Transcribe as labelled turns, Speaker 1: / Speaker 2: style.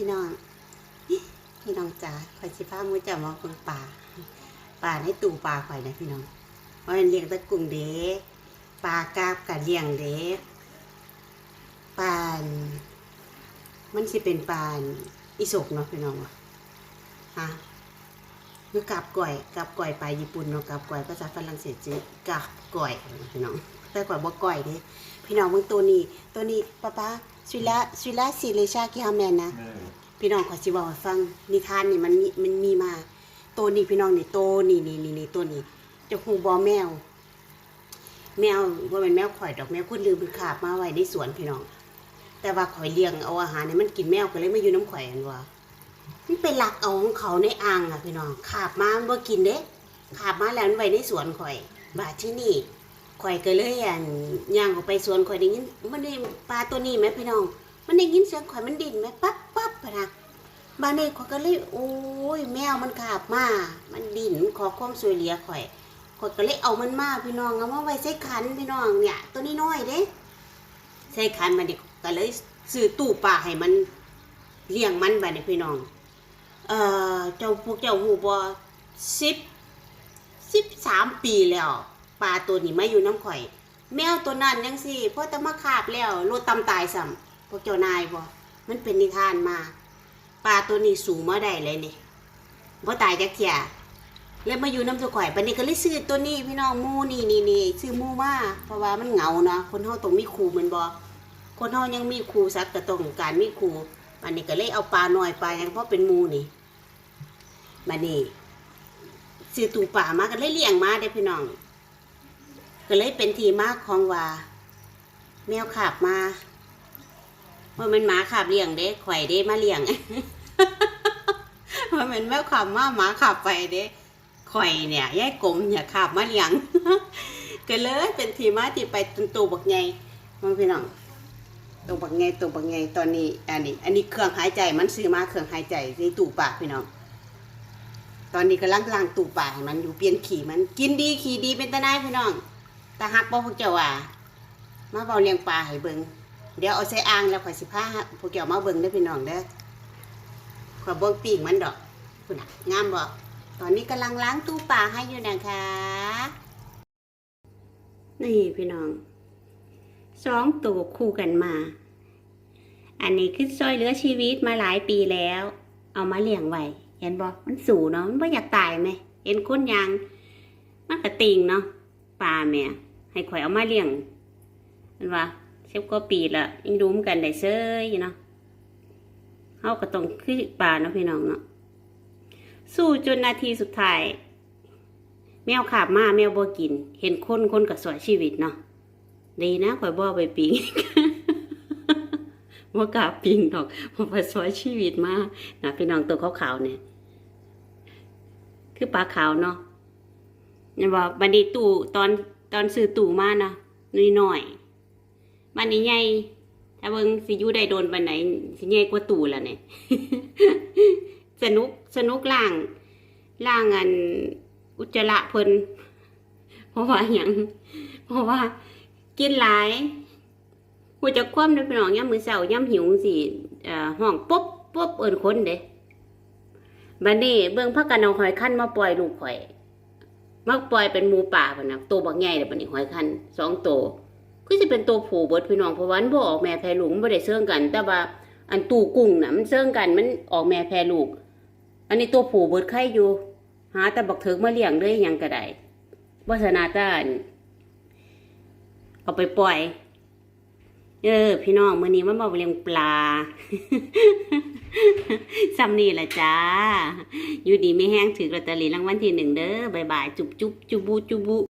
Speaker 1: พี่น้อง พี่น้องจ๋าข่อยสิพามูจะมาเบิ่งป่า ป่าในตู้ปลาข่อยนะพี่น้องเพรามันเลี้ยงตะกุ่งเด้ปลากราบกับเลี้ยงเด้ปาน มันสิเป็นปาอันอีสกเนาะพี่น้องวะฮะ คือกาบก่อยกาบก่อยปลาญี่ปุ่นเนาะกาบก่อยภาษาฝรั่งเศสจือกาบก่อยพี่น้องแต่ก่อยบ่ก่อยเด้พี่น้องเบิ่งตัวนี้ ตัวนี้ป้าป้าสุลาสุลาสิเลชากิฮาแมนนะพี่น้องขอสิบอกให้ฟังนิทานนี่มันมีมันมีมา ตัวนี้พี่น้องนี่โตวนี่นี่นี่นี่ตัวนี้เจะหูบอแมว แมวว่าเป็นแมวข่อยดอกแมวคนลืมมันขาบมาไว้ในสวนพี่น้อง แต่ว่าข่อยเลี้ยงเอาอาหารเนี่ยมันกินแมวก็เลยมาอยู่น้ำข่อยอันว่า มันไปหลักเอาของเขาในอ่างอะพี่น้องขาบมามันบ่กินเด้ขาบมาแล้วมันไว้ในสวนข่อย บาดที่นี่ข่อยก็เลยอันย่างออกไปสวนข่อยได้ยินมันได้ปลาตัวนี้ไหมพี่น้อง มันได้ยินเสียงข่อยมันดินไหมปั๊บปั๊บนะบานนี้ข่อยก็เลยโอ้ยแมวมันขาบมา มันดินขอความช่วยเหลือข่อยข่อยก็เลยเอามันมาพี่น้องเอามาไว้ใส่ขันพี่น้องเนี่ย ตัวนี้น้อยเด้ใส่ขันมาดิก็เลยซื้อตู้ปลาให้มันเลี้ยงมันบัดนี้พี่น้อง เอ่อเจ้าพวกเจ้าหูบ่สิบสิบสามปีแล้วปลาตัวนี้ไมาอยู่น้ำข่อย แมวตัวนั้นยังสิเพราะแต่มาคาบแล้วโลดตำตายซ้ำพวกเจ้านายบ่มันเป็นนิทานมาปลาตัวนี้สูงมาได้เลยนี่บ่ตายจักเที่ยแล้วมาอยู่น้ำตัวข่อยปันนี้ก็เลยซื้อตัวนี้พี่น้องมูนี่นี่นี่ซื้อมูมาเพราะว่ามันเหงาเนาะคนเฮาต้องมีครูเหมือนบ่คนเฮายังมีครูสักก็ต้องการมีครูอันนี้ก็เลยเอาปลาหน่อยปลายังเพราะเป็นมูนี่ บัดนี้ซื้อตูป่ามาก็เลยเลี้ยงมาได้พี่น้อง ก็เลยเป็นทีมาของว่า แมวขาบมาว่ามันหมาขาบเลี้ยงเด้ข่อยเด้มาเลี้ยงว่ามันแมวขาบมาหมาขาบไปเด้ข่อยเนี่ยยายกลมเนี่ยขาบมาเลี้ยงก็เลยเป็นทีมาที่ไปตุนตูบักใหญ่มันพี่น้องตัวบักใหญ่ตัวบักใหญ่ตอนนี้ อันนี้ อันนี้เครื่องหายใจมันซื้อมาเครื่องหายใจในตู้ปากพี่น้อง ตอนนี้กำลังล้างตู้ปลาให้มันอยู่เปลี่ยนขี่มัน กินดีขี่ดีเป็นตาหนายพี่น้องตาฮักบ่พวกเจ้าว่ามาเบาเลี้ยงปลาให้เบิ่งเดี๋ยวเอาใส่อ่างแล้วข่อยสิพาพวกเจ้ามาเบิ่งเด้อพี่น้องเด้อขอยเบิ่งปีกมันดอกคุณน่ะงามบ่ตอนนี้กำลังล้างตู้ปลาให้อยู่นะคะ นี่พี่น้องสองตัวคู่กันมา อันนี้คือซอยเหลือชีวิตมาหลายปีแล้ว เอามาเลี้ยงไว้ เห็นบ่มันสูเนาะมันบ่อยากตายไหมเห็นคนยางมันก็ติงเนาะปลาแม่ให้ข่อยเอามาเลี้ยงมันว่าเชฟก็ปีละยังดูมกันได้เซยอยู่เนาะเฮาก็ต้องคือปลาเนาะพี่น้องเนาะสู้จนนาทีสุดท้าย แมวขาบมาแมวบ่กิน เห็นคนคนก็สวยชีวิตเนาะดีนะข่อยบ่ไปปิง บ่ากาปิงดอกเพราะว่าสวยชีวิตมากนะพี่น้องตัวขาวๆเนี่ยคือปลาขาวเนาะเนี่ยว่าบันนี้ตู่ตอนตอนซื้อตู่มานะน้อยหน่อยบันนี้ใหญ่ถ้าเบิงสิยูได้โดนบันไหนสิใหญ่กว่าตู่แล้วเนี่ยสนุกสนุกล่างล่างอันอุจจาระเพิ่นเพราะว่าหยังเพราะว่ากินหลาย หัวจะคว่ำเด้อพี่น้องย่ำมือเช้าย่ำหิวสิอ่อห้องปุ๊บปุ๊บเอิ้นคนเด้บัดนี้เบิ่งพักกันเอาหอยคั้นมาปล่อยลูกข่อยมักปล่อยเป็นหมูป่าพุ่นนะตัวบักใหญ่เลยบัดนี้หอยคันสองตัวก็จะเป็นตัวผูเบิดพี่น้องเพราะวันบ่ออกแม่แพรลูกมันบ่ได้เสื่องกัน แต่ว่าอันตูกุ้งน่ะมันเสื่องกันมันออกแม่แพรลูก อันนี้ตัวผูเบิดไข่อยู่ หาแต่บักเถิกมาเลี้ยงเลยยังก็ได้บ่สนาตานเอาไปปล่อย เออพี่น้องมื้อนี้มันมาเลี้ยงปลาซ้ำนี่แหละจ้า อยู่ดีไม่แห้งถือลอตเตอรี่รางวัลที่หนึ่งเด้อบายบายจุบจุบจุบูจุบุ